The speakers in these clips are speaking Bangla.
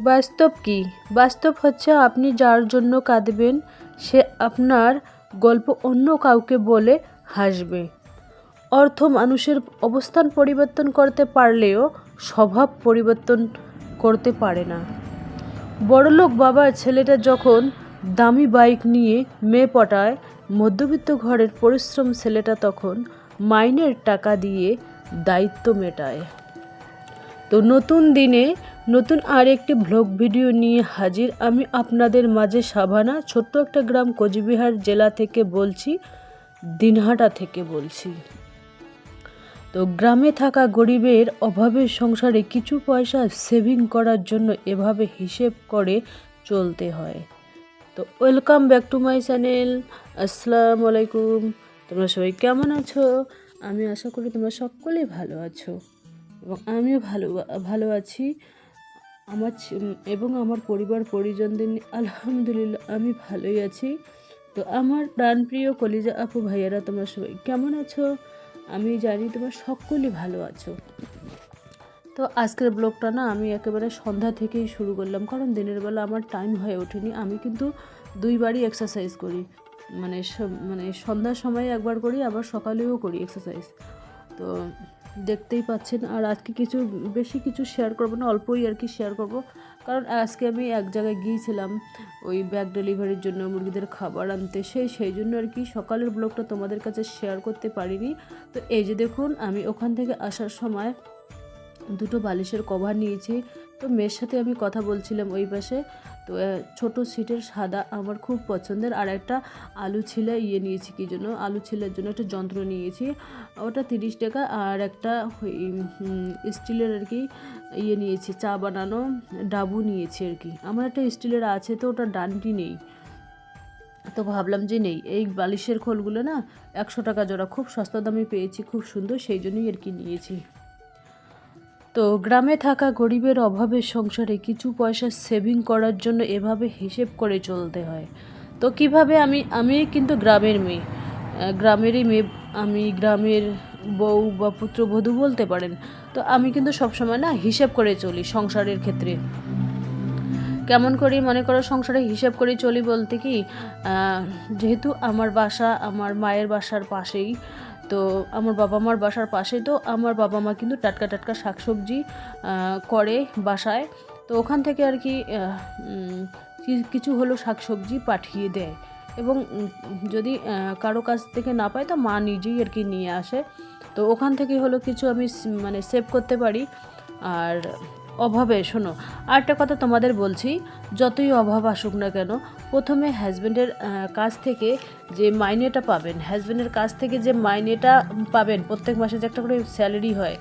বাস্তব কি? বাস্তব হচ্ছে আপনি যার জন্য কাঁদবেন, সে আপনার গল্প অন্য কাউকে বলে হাসবে। অর্থ মানুষের অবস্থান পরিবর্তন করতে পারলেও স্বভাব পরিবর্তন করতে পারে না। বড়লোক বাবার ছেলেটা যখন দামি বাইক নিয়ে মেয়ে পটায়, মধ্যবিত্ত ঘরের পরিশ্রম ছেলেটা তখন মাইনের টাকা দিয়ে দায়িত্ব মেটায়। তো নতুন দিনে নতুন আর একটি ভ্লগ ভিডিও নিয়ে হাজির আমি আপনাদের মাঝে সাভানা। ছোট্ট একটা গ্রাম কোচবিহার জেলা থেকে বলছি, দিনহাটা থেকে বলছি। তো গ্রামে থাকা গরিবের অভাবের সংসারে কিছু পয়সা সেভিং করার জন্য এভাবে হিসেব করে চলতে হয়। তো welcome back to my channel আসসালামু আলাইকুম। তোমরা সবাই কেমন আছো? আমি আশা করি তোমরা সকলেই ভালো আছো। এবং আমিও ভালো ভালো আছি। আমার এবং আমার পরিবার, পরিজনদের আলহামদুলিল্লাহ, আমি ভালোই আছি। তো আমার প্রাণপ্রিয় কলিজা আপু ভাইয়ারা, তোমরা সবাই কেমন আছো? আমি জানি তোমরা সকলেই ভালো আছো। তো আজকের ব্লগটা না, আমি একেবারে সন্ধ্যা থেকেই শুরু করলাম, কারণ দিনের বেলা আমার টাইম হয়ে ওঠেনি। আমি কিন্তু দুইবারই এক্সারসাইজ করি। মানে মানে সন্ধ্যার সময় একবার করি, আবার সকালেও করি এক্সারসাইজ তো দেখতেই পাচ্ছেন। আর আজকে কিছু, বেশি কিছু শেয়ার করব না, অল্পই আর কি শেয়ার করব। কারণ আজকে আমি এক জায়গায় গিয়েছিলাম, ওই ব্যাগ ডেলিভারির জন্য মুরগিদের খাবার আনতে। সেই সেই জন্য আর কি সকালের ব্লগটা তোমাদের কাছে শেয়ার করতে পারিনি। তো এই যে দেখুন, আমি ওখান থেকে আসার সময় দুটো বালিশের কভার নিয়েছি। তো মেয়ের সাথে আমি কথা বলছিলাম ওই পাশে। তো ছোট সিটের সাদা আমার খুব পছন্দের। আর একটা আলু ছিলে ইয়ে নিয়েছি কি জন্য আলু ছিলের জন্য একটা যন্ত্র নিয়েছি। ওটা তিরিশ টাকা। আর একটা স্টিলের আর কি ইয়ে নিয়েছি, চা বানানো ডাবু নিয়েছি আর কি। আমার একটা স্টিলের আছে, তো ওটা ডানটি নেই। তো ভাবলাম যে নেই। এই বালিশের খোলগুলো না একশো টাকা জোড়া, খুব সস্তা দামে পেয়েছি, খুব সুন্দর, সেই জন্যই আর কি নিয়েছি। তো গ্রামে থাকা গরিবের অভাবের সংসারে কিছু পয়সা সেভিং করার জন্য এভাবে হিসেব করে চলতে হয়। তো কীভাবে আমি আমি কিন্তু গ্রামের মেয়ে। গ্রামেরই মেয়ে, আমি গ্রামের বউ বা পুত্রবধূ বলতে পারেন। তো আমি কিন্তু সবসময় না হিসেব করে চলি সংসারের ক্ষেত্রে। কেমন করি মনে করো সংসারে হিসেব করে চলি বলতে কি যেহেতু আমার বাসা, আমার মায়ের বাসার পাশেই তো আমার বাবা মার বাসার পাশে তো আমার বাবা মা কিন্তু টাটকা টাটকা শাকসবজি করে বাসায়। তো ওখান থেকে আর কি- কিছু হলো শাকসবজি পাঠিয়ে দেয়। এবং যদি কারও কাছ থেকে না পায় তো মা নিজেই আর কি নিয়ে আসে। তো ওখান থেকে হলো কিছু আমি মানে সেভ করতে পারি। আর অভাবে, শোনো, আরেকটা কথা তোমাদের বলছি, যতই অভাব আসুক না কেন, প্রথমে হাজব্যান্ডের কাছ থেকে যে মাইনেটা পাবেন হাজব্যান্ডের কাছ থেকে যে মাইনেটা পাবেন, প্রত্যেক মাসে যে একটা করে স্যালারি হয়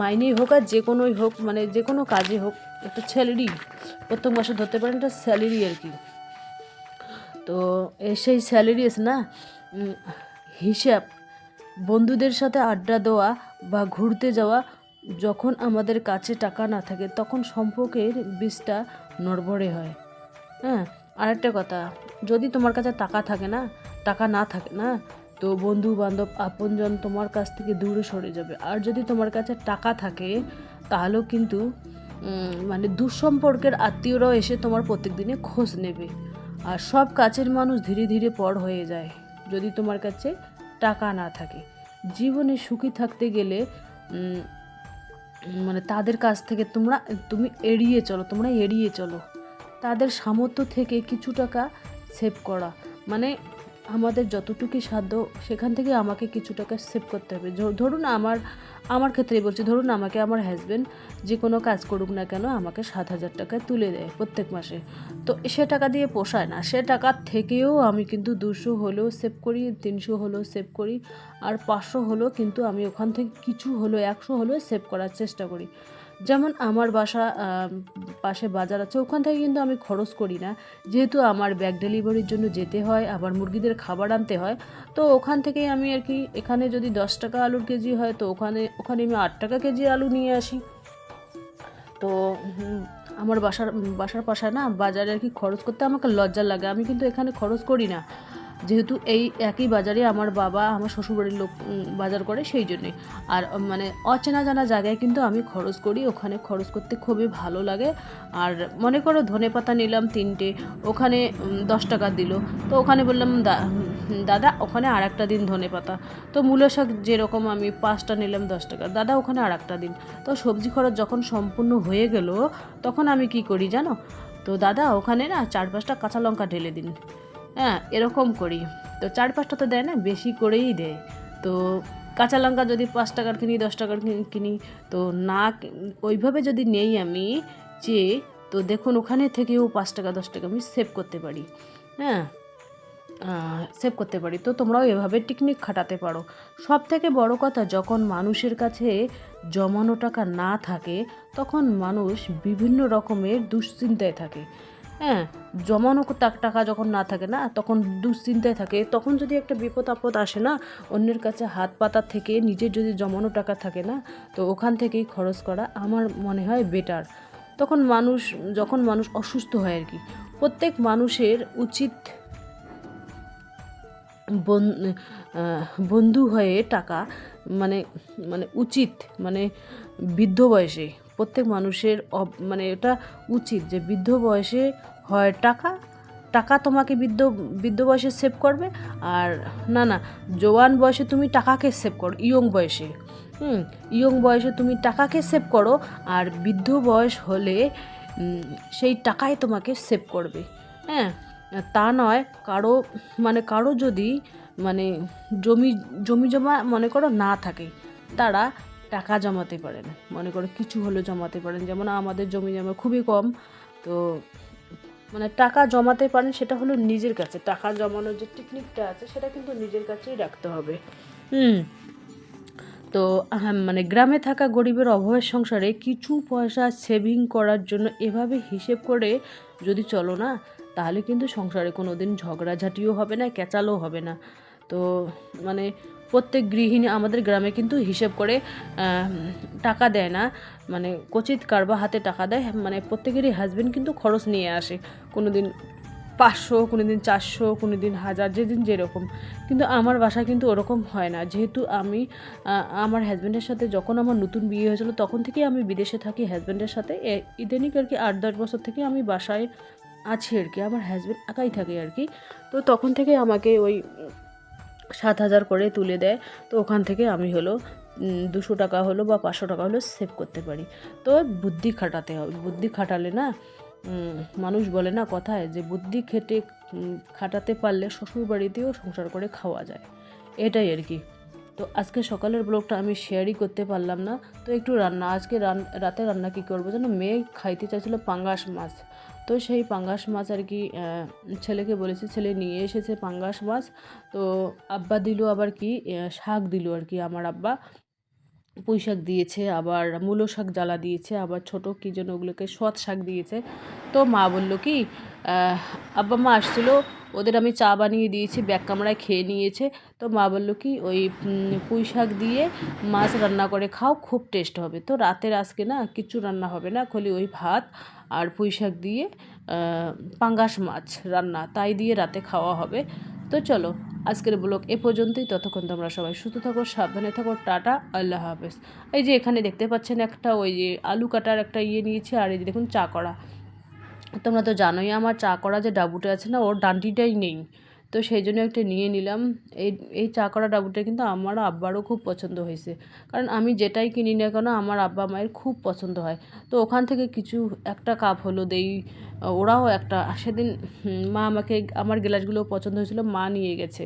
মাইনেই হোক আর যে কোনোই হোক মানে যে কোনো কাজে হোক, একটা স্যালারি প্রত্যেক মাসে ধরতে পারেন একটা স্যালারি আর কি। তো সেই স্যালারি আছে না হিসাব, বন্ধুদের সাথে আড্ডা দেওয়া বা ঘুরতে যাওয়া যখন আমাদের কাছে টাকা না থাকে, তখন সম্পর্কের বীজটা নড়বড়ে হয়। হ্যাঁ আরেকটা কথা, যদি তোমার কাছে টাকা থাকে না, টাকা না থাকে না, তো বন্ধু বান্ধব আপনজন তোমার কাছ থেকে দূরে সরে যাবে। আর যদি তোমার কাছে টাকা থাকে, তাহলেও কিন্তু মানে দুঃসম্পর্কের আত্মীয়রাও এসে তোমার প্রত্যেক দিনে খোঁজ নেবে। আর সব কাছের মানুষ ধীরে ধীরে পর হয়ে যায়, যদি তোমার কাছে টাকা না থাকে। জীবনে সুখী থাকতে গেলে মানে তাদের কাছ থেকে তোমরা, তুমি এড়িয়ে চলো, তোমরা এড়িয়ে চলো। তাদের সামর্থ্য থেকে কিছু টাকা সেভ করা। মানে আমাদের যতটুকু সাধ্য, সেখান থেকে আমাকে কিছু টাকা সেভ করতে হবে। ধরুন আমার আমার ক্ষেত্রে বলছি, ধরুন আমাকে আমার হাজব্যান্ড যে কোনো কাজ করুক না কেন আমাকে সাত হাজার টাকা তুলে দেয় প্রত্যেক মাসে। তো সে টাকা দিয়ে পোষায় না, সে টাকার থেকেও আমি কিন্তু দুশো হলেও সেভ করি, তিনশো হলেও সেভ করি, আর পাঁচশো হলেও কিন্তু আমি ওখান থেকে কিছু হলেও, একশো হলেও সেভ করার চেষ্টা করি। যেমন আমার বাসা পাশে বাজার আছে, ওখান থেকে কিন্তু আমি খরচ করি না। যেহেতু আমার ব্যাগ ডেলিভারির জন্য যেতে হয়, আবার মুরগিদের খাবার আনতে হয়, তো ওখান থেকেই আমি আর কি, এখানে যদি দশ টাকা আলুর কেজি হয়, তো ওখানে ওখানে আমি আট টাকা কেজি আলু নিয়ে আসি। তো আমার বাসার বাসার পাশে না বাজারে আর কি খরচ করতে আমাকে লজ্জা লাগে। আমি কিন্তু এখানে খরচ করি না। যেহেতু এই একই বাজারে আমার বাবা, আমার শ্বশুরবাড়ির লোক বাজার করে সেই জন্যে আর মানে অচেনা জানা জায়গায় কিন্তু আমি খরচ করি, ওখানে খরচ করতে খুবই ভালো লাগে। আর মনে করো ধনে পাতা নিলাম তিনটে, ওখানে দশ টাকা দিল। তো ওখানে বললাম, "দা- দাদা, ওখানে আর একটা দিন ধনে পাতা। তো মূলো শাক যেরকম আমি পাঁচটা নিলাম দশ টাকা, দাদা, ওখানে আর একটা দিন। তো সবজি খরচ যখন সম্পূর্ণ হয়ে গেল, তখন আমি কি করি জানো? তো দাদা, ওখানে না চার পাঁচটা কাঁচা লঙ্কা ঢেলে দিন। হ্যাঁ এরকম করি। তো চার পাঁচটা তো দেয় না, বেশি করেই দেয়। তো কাঁচা লঙ্কা যদি পাঁচ টাকার কিনি, দশ টাকার কিনি- তো না ওইভাবে যদি নেই আমি যে তো দেখুন ওখানে থেকেও পাঁচ টাকা, দশ টাকা আমি সেভ করতে পারি। হ্যাঁ সেভ করতে পারি। তো তোমরাও এভাবে টেকনিক খাটাতে পারো। সব থেকে বড় কথা, যখন মানুষের কাছে জমানো টাকা না থাকে, তখন মানুষ বিভিন্ন রকমের দুশ্চিন্তায় থাকে। হ্যাঁ জমানো টাকা যখন না থাকে না, তখন দুশ্চিন্তায় থাকে। তখন যদি একটা বিপদ আপদ আসে না, অন্যের কাছে হাত পাতার থেকে নিজের যদি জমানো টাকা থাকে না, তো ওখান থেকেই খরচ করা আমার মনে হয় বেটার তখন মানুষ, যখন মানুষ অসুস্থ হয় আর কি, প্রত্যেক মানুষের উচিত বন- বন্ধু হয়ে টাকা মানে মানে উচিত মানে বৃদ্ধ বয়সে, প্রত্যেক মানুষের মানে এটা উচিত যে বৃদ্ধ বয়সে হয় টাকা টাকা তোমাকে বৃদ্ধ বৃদ্ধ বয়সে সেভ করবে আর না না, জোয়ান বয়সে তুমি টাকাকে সেভ করো, ইয়ং বয়সে, হুম, ইয়ং বয়সে তুমি টাকাকে সেভ করো আর বৃদ্ধ বয়স হলে সেই টাকাই তোমাকে সেভ করবে হ্যাঁ তা নয়, কারও মানে কারও যদি মানে জমি জমি জমা মনে করো না থাকে, তারা টাকা জমাতে পারেন। মনে করো কিছু হলেও জমাতে পারেন। যেমন আমাদের জমি জমা খুবই কম, তো মানে টাকা জমাতে পারেন সেটা হলো নিজের কাছে। টাকা জমানোর যে টেকনিকটা আছে সেটা কিন্তু নিজের কাছেই রাখতে হবে। হুম। তো মানে গ্রামে থাকা গরিবের অভাবের সংসারে কিছু পয়সা সেভিং করার জন্য এভাবে হিসেব করে যদি চলো না, তাহলে কিন্তু সংসারে কোনো দিন ঝগড়াঝাটিও হবে না, ক্যাচালও হবে না। তো মানে প্রত্যেক গৃহিণী আমাদের গ্রামে কিন্তু হিসেব করে টাকা দেয় না। মানে কচিত কারবা হাতে টাকা দেয় মানে প্রত্যেকেরই হাজব্যান্ড কিন্তু খরচ নিয়ে আসে। কোনো দিন পাঁচশো কোনো দিন চারশো কোনো দিন হাজার যেদিন যেরকম। কিন্তু আমার বাসা কিন্তু ওরকম হয় না। যেহেতু আমি আমার হাজব্যান্ডের সাথে যখন আমার নতুন বিয়ে হয়েছিল, তখন থেকেই আমি বিদেশে থাকি হাজব্যান্ডের সাথে। ইদানিক আর কি আট, দশ বছর থেকে আমি বাসায় আছি আর কি। আমার হাজব্যান্ড একাই থাকে আর কি। তো তখন থেকে আমাকে ওই সাত হাজার করে তুলে দেয়। তো ওখান থেকে আমি হলো দুশো টাকা হলো বা পাঁচশো টাকা হলো সেভ করতে পারি। তো বুদ্ধি খাটাতে হবে। বুদ্ধি খাটালে না মানুষ বলে না কথায় যে বুদ্ধি খেটে খাটাতে পারলে শ্বশুর বাড়িতেও সংসার করে খাওয়া যায়। এটাই আর কি। তো আজকে সকালের ব্লগটা আমি শেয়ারই করতে পারলাম না। তো একটু রান্না, আজকে রান, রাতে রান্না কী করব যেন মেয়ে খাইতে চাইছিল পাঙ্গাস মাছ। তো সেই পাঙ্গাস মাছ আর কি ছেলেকে বলেছি, ছেলে নিয়ে এসেছে পাঙ্গাস মাছ। তো আব্বা দিল আবার কি শাক দিল আর কি আমার আব্বা। পুঁই শাক দিয়েছে, আবার মূলো শাক জ্বালা দিয়েছে, আবার ছোট কী যেন ওগুলোকে সৎ শাক দিয়েছে। তো মা বলল কি আব্বা মা আসছিল, ওদের আমি চা বানিয়ে দিয়েছি, ব্যাগ কামড়ায় খেয়ে নিয়েছে। তো মা বলল কি, ওই পুঁই শাক দিয়ে মাছ রান্না করে খাও, খুব টেস্ট হবে। তো রাতের আজকে না কিছু রান্না হবে না, খালি ওই ভাত আর পুঁই শাক দিয়ে পাঙ্গাস মাছ রান্না, তাই দিয়ে রাতে খাওয়া হবে। তো চলো আজকের ব্লগ এ পর্যন্তই। ততক্ষণ তোমরা সবাই সুস্থ থাকো, সাবধানে থাকো। টাটা, আল্লাহ হাফেজ। এই যে এখানে দেখতে পাচ্ছেন একটা ওই যে আলু কাটার একটা ইয়ে নিয়েছি, আর এই যে দেখুন চা করা। তোমরা তো জানোই আমার চা করা যে ডাবুটা আছে না, ওর ডান্ডিটাই নেই। তো সেই জন্য একটা নিয়ে নিলাম। এই এই চা করা ডাবুটা কিন্তু আমার আব্বারও খুব পছন্দ হয়েছে। কারণ আমি যেটাই কিনি না কেন আমার আব্বা মায়ের খুব পছন্দ হয়। তো ওখান থেকে কিছু, একটা কাপ হলো দেই, ওরাও একটা, সেদিন মা আমাকে, আমার গ্লাসগুলো পছন্দ হয়েছিল, মা নিয়ে গেছে।